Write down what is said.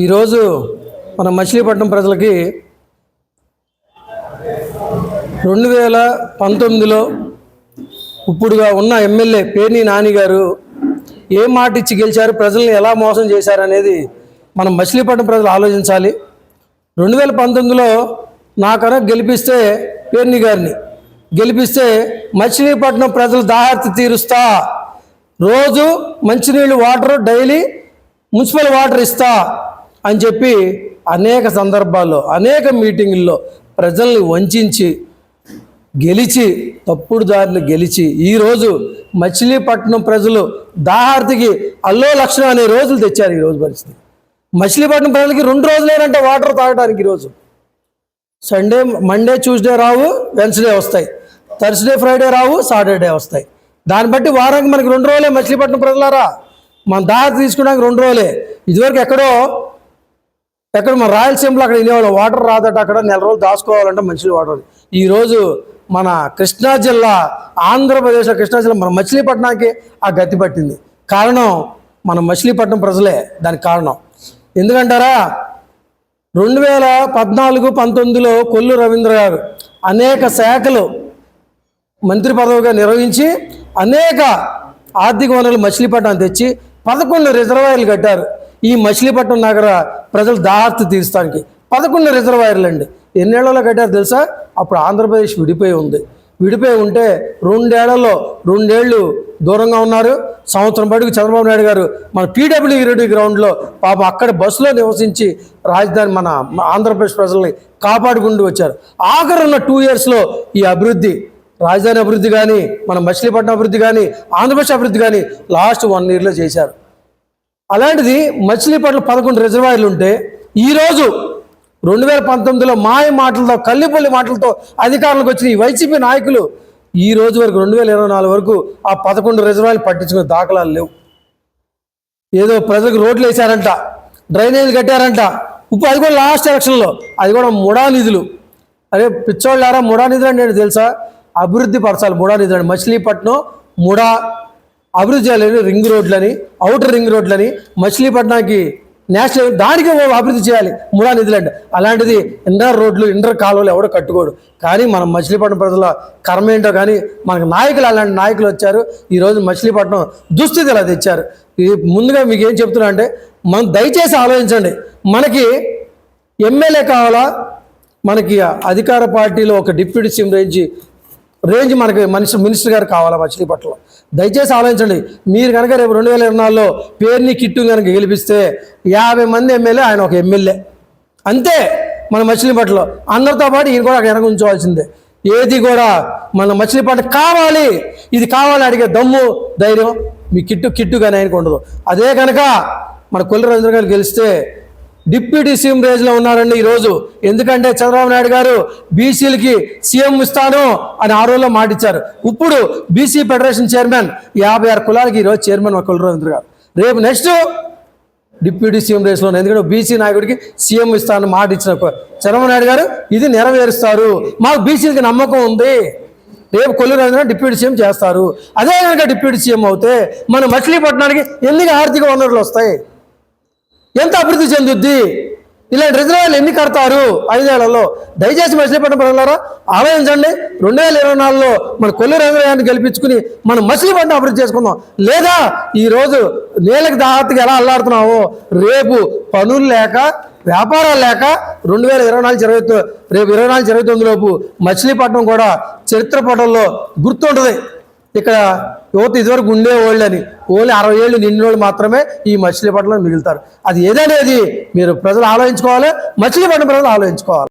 ఈరోజు మన మచిలీపట్నం ప్రజలకి రెండు వేల పంతొమ్మిదిలో ఇప్పుడుగా ఉన్న ఎమ్మెల్యే పేర్ని నాని గారు ఏ మాట ఇచ్చి గెలిచారు ప్రజల్ని ఎలా మోసం చేశారు అనేది మనం మచిలీపట్నం ప్రజలు ఆలోచించాలి. రెండు వేల పంతొమ్మిదిలో నాకన గెలిపిస్తే పేర్ని గారిని గెలిపిస్తే మచిలీపట్నం ప్రజలు దాహార్తి తీరుస్తా. రోజు మంచినీళ్ళు వాటర్ డైలీ మున్సిపల్ వాటర్ ఇస్తా. అని చెప్పి అనేక సందర్భాల్లో అనేక మీటింగుల్లో ప్రజల్ని వంచి గెలిచి తప్పుడు దారిని గెలిచి ఈరోజు మచిలీపట్నం ప్రజలు దాహార్తికి అల్లో లక్షణం అనే రోజులు తెచ్చారు ఈరోజు పరిస్థితి. మచిలీపట్నం ప్రజలకి రెండు రోజులేనంటే వాటర్ తాగడానికి ఈరోజు. సండే మండే ట్యూస్డే రావు వెన్స్డే వస్తాయి. థర్స్డే ఫ్రైడే రావు సాటర్డే వస్తాయి. దాన్ని బట్టి వారానికి మనకి రెండు రోజులే మచిలీపట్నం ప్రజలారా? మన దాహ తీసుకోవడానికి రెండు రోజులే. ఇదివరకు ఎక్కడో ఎక్కడ మన రాయలసీమలో అక్కడ వినేవాళ్ళం వాటర్ రాదట అక్కడ నెల రోజులు దాచుకోవాలంటే మంచి వాటర్ ఈరోజు మన కృష్ణా జిల్లా ఆంధ్రప్రదేశ్ కృష్ణా జిల్లా మన మచిలీపట్నానికి ఆ గతి పట్టింది. కారణం మన మచిలీపట్నం ప్రజలే దానికి కారణం. ఎందుకంటారా? రెండు వేల పద్నాలుగు పంతొమ్మిదిలో కొల్లు రవీంద్ర గారు అనేక శాఖలు మంత్రి పదవిగా నిర్వహించి అనేక ఆర్థిక వనరులు మచిలీపట్నం తెచ్చి పదకొండు రిజర్వాయర్లు కట్టారు. ఈ మచిలీపట్నం నగర ప్రజలు దాహర్తి తీర్చడానికి పదకొండు రిజర్వాయర్లు అండి. ఎన్నేళ్ళలో కట్టారు తెలుసా? అప్పుడు ఆంధ్రప్రదేశ్ విడిపోయి ఉంది. విడిపోయి ఉంటే రెండేళ్ళలో రెండేళ్ళు దూరంగా ఉన్నారు. సంవత్సరం పాటుకు చంద్రబాబు నాయుడు గారు మన పీడబ్ల్యూ రెడ్డి గ్రౌండ్లో పాపం అక్కడ బస్సులో నివసించి రాజధాని మన ఆంధ్రప్రదేశ్ ప్రజల్ని కాపాడుకుంటూ వచ్చారు. ఆఖరున్న టూ ఇయర్స్లో ఈ అభివృద్ధి రాజధాని అభివృద్ధి కానీ మన మచిలీపట్నం అభివృద్ధి కానీ ఆంధ్రప్రదేశ్ అభివృద్ధి కానీ లాస్ట్ వన్ ఇయర్లో చేశారు. అలాంటిది మచిలీపట్నం పదకొండు రిజర్వాయర్లు ఉంటే ఈరోజు రెండు వేల పంతొమ్మిదిలో మాయ మాటలతో కల్లిపల్లి మాటలతో అధికారంలోకి వచ్చిన ఈ వైసీపీ నాయకులు ఈ రోజు వరకు రెండు వేల ఇరవై నాలుగు వరకు ఆ పదకొండు రిజర్వాయర్లు పట్టించుకునే దాఖలాలు లేవు. ఏదో ప్రజలకు రోడ్లు వేశారంట డ్రైనేజ్ కట్టారంట. ఇప్పుడు అది కూడా లాస్ట్ ఎలక్షన్లో అది కూడా ముడా నిధులు. అరే పిచ్చోళ్ళారా ముడా నిధులు అంటే తెలుసా? అభివృద్ధి పరచాలి ముడా నిధులు మచిలీపట్నం ముడా అభివృద్ధి చేయాలని రింగ్ రోడ్లని అవుటర్ రింగ్ రోడ్లని మచిలీపట్నానికి నేషనల్ దానికి అభివృద్ధి చేయాలి. మూడా నిధులు అలాంటిది ఇండర్ రోడ్లు ఇండర్ కాలువలు ఎవడో కట్టుకోడు. కానీ మనం మచిలీపట్నం ప్రజల కర్మ ఏంటో కానీ మనకు నాయకులు అలాంటి నాయకులు వచ్చారు. ఈరోజు మచిలీపట్నం దుస్థితి ఇలా తెచ్చారు. ఇది ముందుగా మీకు ఏం చెప్తున్నా అంటే మనం దయచేసి ఆలోచించండి. మనకి ఎమ్మెల్యే కావాలా? మనకి అధికార పార్టీలో ఒక డిప్యూటీ సీఎం రేంజ్ రేంజ్ మనకి మనిషి మినిస్టర్ గారు కావాలా మచిలీపట్నంలో దయచేసి ఆలోచించండి. మీరు కనుక రేపు రెండు వేల ఇరవై నాలుగులో పేరుని కిట్టు కనుక గెలిపిస్తే యాభై మంది ఎమ్మెల్యే ఆయన ఒక ఎమ్మెల్యే. అంతే మన మచిలీపట్నంలో అందరితో పాటు ఈయన కూడా అక్కడ వెనక ఉంచవలసిందే ఏది కూడా మన మచిలీపట్నం కావాలి. ఇది కావాలి అడిగే దమ్ము ధైర్యం మీ కిట్టు కిట్టు కానీ ఆయనకు ఉండదు. అదే కనుక మన కొల్లి రవీంద్ర గారు గెలిస్తే డిప్యూటీ సీఎం రేజ్లో ఉన్నారండి ఈరోజు ఎందుకంటే చంద్రబాబు నాయుడు గారు బీసీలకి సీఎం ఇస్తాను అని ఆ రోజుల్లో మాటిచ్చారు ఇప్పుడు బీసీ ఫెడరేషన్ చైర్మన్ యాభై ఆరు కులాలకి ఈరోజు చైర్మన్ ఒక కొల్లి రవీంద్ర గారు. రేపు నెక్స్ట్ డిప్యూటీ సీఎం రేస్లో ఎందుకంటే బీసీ నాయకుడికి సీఎం ఇస్తాను మాట ఇచ్చిన చంద్రబాబు నాయుడు గారు ఇది నెరవేరుస్తారు. మాకు బీసీలకి నమ్మకం ఉంది. రేపు కొల్లు రవీంద్ర డిప్యూటీ సీఎం చేస్తారు. అదే కనుక డిప్యూటీ సీఎం అవుతే మన మచిలీపట్నానికి ఎన్ని ఆర్థిక వనరులు వస్తాయి. ఎంత అభివృద్ధి చెందుద్ది? ఇలాంటి రిజర్వాయర్లు ఎన్ని కడతారు? ఐదేళ్ళలో. దయచేసి మచిలీపట్నం ప్రజలారా ఆలోచించండి. రెండు వేల ఇరవై నాలుగులో మన కొల్లి రంగరాయాన్ని గెలిపించుకుని మనం మచిలీపట్నం అభివృద్ధి చేసుకుందాం. లేదా ఈరోజు నేలకు దాహత్తుగా ఎలా అల్లాడుతున్నావో రేపు పనులు లేక వ్యాపారాలు లేక రెండు వేల ఇరవై నాలుగు ఇరవై రేపు ఇరవై నాలుగు ఇరవై తొమ్మిది లోపు మచిలీపట్నం కూడా చరిత్ర పటంలో గుర్తుంటుంది. ఇక్కడ యువత ఇదివరకు ఉండేవాళ్ళు అని. ఓన్లీ అరవై ఏళ్ళు నిండిన వాళ్ళు మాత్రమే ఈ మచిలీపట్నంలో మిగులుతారు. అది ఏదనేది మీరు ప్రజలు ఆలోచించుకోవాలి మచిలీపట్నం ప్రజలు ఆలోచించుకోవాలి.